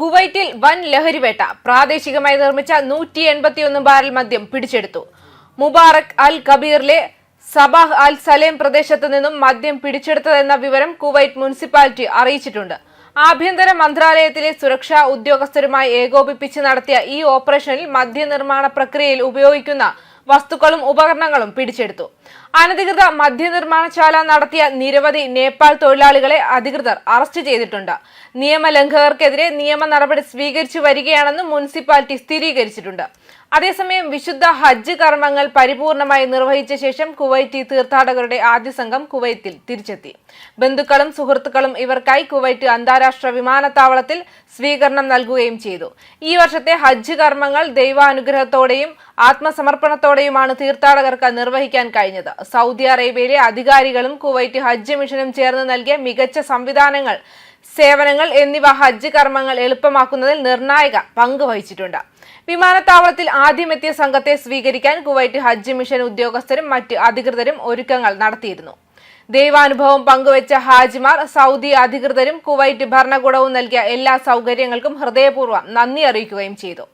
കുവൈറ്റിൽ വൻ ലഹരിവേട്ട. പ്രാദേശികമായി നിർമ്മിച്ച നൂറ്റി എൺപത്തിയൊന്ന് ബാരൽ മദ്യം പിടിച്ചെടുത്തു. മുബാറക് അൽ കബീറിലെ സബാഹ് അൽ സലേം പ്രദേശത്ത് നിന്നും മദ്യം പിടിച്ചെടുത്തതെന്ന വിവരം കുവൈറ്റ് മുനിസിപ്പാലിറ്റി അറിയിച്ചിട്ടുണ്ട്. ആഭ്യന്തര മന്ത്രാലയത്തിലെ സുരക്ഷാ ഉദ്യോഗസ്ഥരുമായി ഏകോപിപ്പിച്ച് നടത്തിയ ഈ ഓപ്പറേഷനിൽ മദ്യനിർമ്മാണ പ്രക്രിയയിൽ ഉപയോഗിക്കുന്ന വസ്തുക്കളും ഉപകരണങ്ങളും പിടിച്ചെടുത്തു. അനധികൃത മദ്യനിർമ്മാണശാല നടത്തിയ നിരവധി നേപ്പാൾ തൊഴിലാളികളെ അധികൃതർ അറസ്റ്റ് ചെയ്തിട്ടുണ്ട്. നിയമലംഘകർക്കെതിരെ നിയമ നടപടി സ്വീകരിച്ചു വരികയാണെന്ന് മുനിസിപ്പാലിറ്റി സ്ഥിരീകരിച്ചിട്ടുണ്ട്. അതേസമയം വിശുദ്ധ ഹജ്ജ് കർമ്മങ്ങൾ പരിപൂർണമായി നിർവഹിച്ച ശേഷം കുവൈറ്റി തീർത്ഥാടകരുടെ ആദ്യ സംഘം കുവൈത്തിൽ തിരിച്ചെത്തി. ബന്ധുക്കളും സുഹൃത്തുക്കളും ഇവർക്കായി കുവൈറ്റ് അന്താരാഷ്ട്ര വിമാനത്താവളത്തിൽ സ്വീകരണം നൽകുകയും ചെയ്തു. ഈ വർഷത്തെ ഹജ്ജ് കർമ്മങ്ങൾ ദൈവാനുഗ്രഹത്തോടെയും ആത്മസമർപ്പണത്തോടെയുമാണ് തീർത്ഥാടകർക്ക് നിർവഹിക്കാൻ കഴിഞ്ഞത്. സൗദി അറേബ്യയിലെ അധികാരികളും കുവൈറ്റ് ഹജ്ജ് മിഷനും ചേർന്ന് നൽകിയ മികച്ച സംവിധാനങ്ങൾ സേവനങ്ങൾ എന്നിവ ഹജ്ജ് കർമ്മങ്ങൾ എളുപ്പമാക്കുന്നതിൽ നിർണായക പങ്ക് വഹിച്ചിട്ടുണ്ട്. വിമാനത്താവളത്തിൽ ആദ്യമെത്തിയ സംഘത്തെ സ്വീകരിക്കാൻ കുവൈറ്റ് ഹജ്ജ് മിഷൻ ഉദ്യോഗസ്ഥരും മറ്റ് അധികൃതരും ഒരുക്കങ്ങൾ നടത്തിയിരുന്നു. ദൈവാനുഭവം പങ്കുവച്ച ഹാജിമാർ സൗദി അധികൃതരും കുവൈറ്റ് ഭരണകൂടവും നൽകിയ എല്ലാ സൗകര്യങ്ങൾക്കും ഹൃദയപൂർവം നന്ദി അറിയിക്കുകയും ചെയ്തു.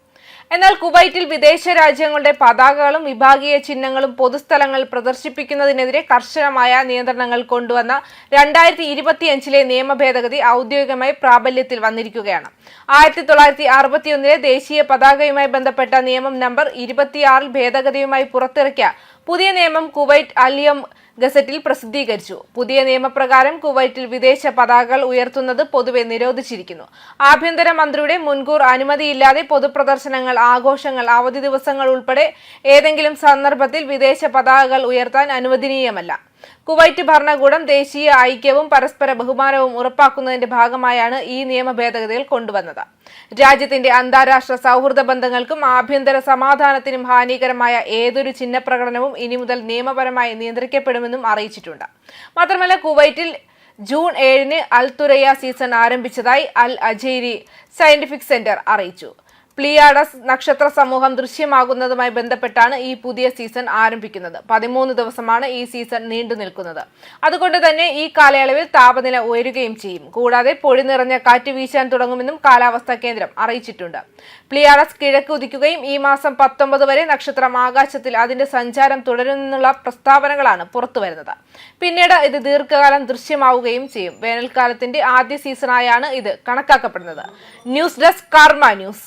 എന്നാൽ കുവൈറ്റിൽ വിദേശ രാജ്യങ്ങളുടെ പതാകകളും വിഭാഗീയ ചിഹ്നങ്ങളും പൊതുസ്ഥലങ്ങൾ പ്രദർശിപ്പിക്കുന്നതിനെതിരെ കർശനമായ നിയന്ത്രണങ്ങൾ കൊണ്ടുവന്ന രണ്ടായിരത്തി ഇരുപത്തിയഞ്ചിലെ നിയമ ഭേദഗതി ഔദ്യോഗികമായി പ്രാബല്യത്തിൽ വന്നിരിക്കുകയാണ്. ആയിരത്തി തൊള്ളായിരത്തി അറുപത്തിയൊന്നിലെ ദേശീയ പതാകയുമായി ബന്ധപ്പെട്ട നിയമം നമ്പർ ഇരുപത്തിയാറിൽ ഭേദഗതിയുമായി പുറത്തിറക്കിയ പുതിയ നിയമം കുവൈറ്റ് അലിയം ഗസറ്റിൽ പ്രസിദ്ധീകരിച്ചു. പുതിയ നിയമപ്രകാരം കുവൈറ്റിൽ വിദേശ പതാകകൾ ഉയർത്തുന്നത് പൊതുവെ നിരോധിച്ചിരിക്കുന്നു. ആഭ്യന്തര മന്ത്രിയുടെ മുൻകൂർ അനുമതിയില്ലാതെ പൊതുപ്രദർശനങ്ങൾ ആഘോഷങ്ങൾ അവധി ദിവസങ്ങൾ ഉൾപ്പെടെ ഏതെങ്കിലും സന്ദർഭത്തിൽ വിദേശ പതാകകൾ ഉയർത്താൻ അനുവദനീയമല്ല. കുവൈറ്റ് ഭരണകൂടം ദേശീയ ഐക്യവും പരസ്പര ബഹുമാനവും ഉറപ്പാക്കുന്നതിന്റെ ഭാഗമായാണ് ഈ നിയമ ഭേദഗതികൾ കൊണ്ടുവന്നത്. രാജ്യത്തിന്റെ അന്താരാഷ്ട്ര സൗഹൃദ ബന്ധങ്ങൾക്കും ആഭ്യന്തര സമാധാനത്തിനും ഹാനികരമായ ഏതൊരു ചിഹ്നപ്രകടനവും ഇനി മുതൽ നിയമപരമായി നിയന്ത്രിക്കപ്പെടുമെന്നും അറിയിച്ചിട്ടുണ്ട്. മാത്രമല്ല കുവൈറ്റിൽ ജൂൺ ഏഴിന് അൽ തുറയ സീസൺ ആരംഭിച്ചതായി അൽ അജേരി സയന്റിഫിക് സെന്റർ അറിയിച്ചു. പ്ലിയാഡസ് നക്ഷത്ര സമൂഹം ദൃശ്യമാകുന്നതുമായി ബന്ധപ്പെട്ടാണ് ഈ പുതിയ സീസൺ ആരംഭിക്കുന്നത്. പതിമൂന്ന് ദിവസമാണ് ഈ സീസൺ നീണ്ടു നിൽക്കുന്നത്. അതുകൊണ്ട് തന്നെ ഈ കാലയളവിൽ താപനില ഉയരുകയും ചെയ്യും. കൂടാതെ പൊടി നിറഞ്ഞ കാറ്റ് വീശാൻ തുടങ്ങുമെന്നും കാലാവസ്ഥാ കേന്ദ്രം അറിയിച്ചിട്ടുണ്ട്. പ്ലിയാഡസ് കിഴക്ക് ഉദിക്കുകയും ഈ മാസം പത്തൊമ്പത് വരെ നക്ഷത്രം ആകാശത്തിൽ അതിന്റെ സഞ്ചാരം തുടരുമെന്നുള്ള പ്രസ്താവനകളാണ് പുറത്തുവരുന്നത് പിന്നീട് ഇത് ദീർഘകാലം ദൃശ്യമാവുകയും ചെയ്യും. വേനൽക്കാലത്തിന്റെ ആദ്യ സീസണായാണ് ഇത് കണക്കാക്കപ്പെടുന്നത്. News desk Karma news.